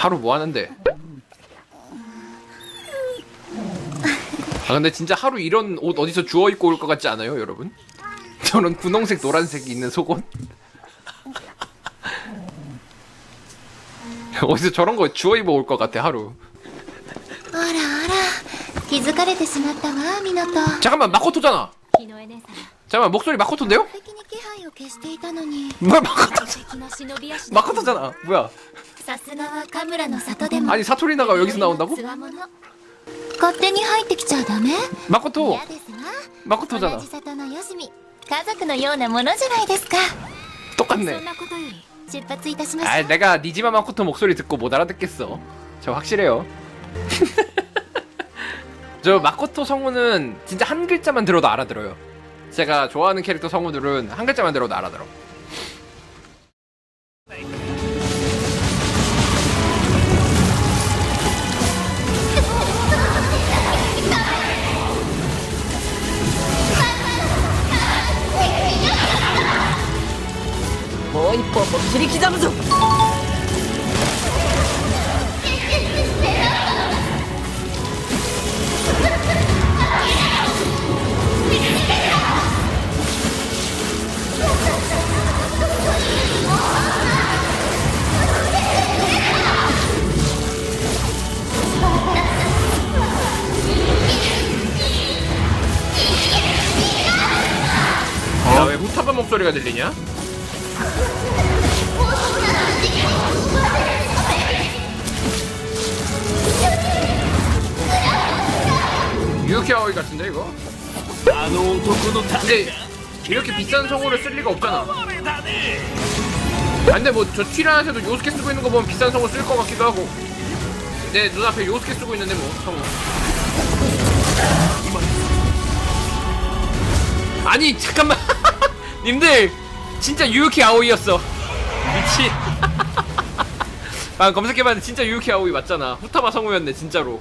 하루 뭐 하는데? 아 근데 진짜 하루 이런 옷 어디서 주워 입고 올 것 같지 않아요, 여러분? 저런 분홍색, 노란색 있는 속옷? 어디서 저런 거 주워 입어 올 것 같아 하루. あらあら気づかれてしまったわミノト 잠깐만 마코토잖아. 日の絵姉さん 잠깐만 목소리 마코토인데요? 的に気配を消していたのに 뭐야 마코토? 敵の忍び足 마코토잖아. 뭐야? 아니 사토리나가 여기서 나온다고? 마코토! 마코토잖아. 똑같네. 아 내가 니지마 마코토 목소리 듣고 못 알아듣겠어. 저 확실해요. 저 마코토 성우는 진짜 한 글자만 들어도 알아들어요. 제가 좋아하는 캐릭터 성우들은 한 글자만 들어도 알아들어. 야왜 후타바 목소리가 들리냐? 유키 아오이 같은데 이거? 아노온 토크도 근데 이렇게 비싼 성우를 쓸 리가 없잖아. 아, 근데 뭐저 튀라에서도 요스케 쓰고 있는 거 보면 비싼 성우 쓸 것 같기도 하고. 내 눈앞에 요스케 쓰고 있는데 뭐 성우. 아니 잠깐만 님들 진짜 유키 아오이였어. 미친. 아 검색해봤는데 진짜 유유키 아오이 맞잖아. 후타마 성우였네 진짜로.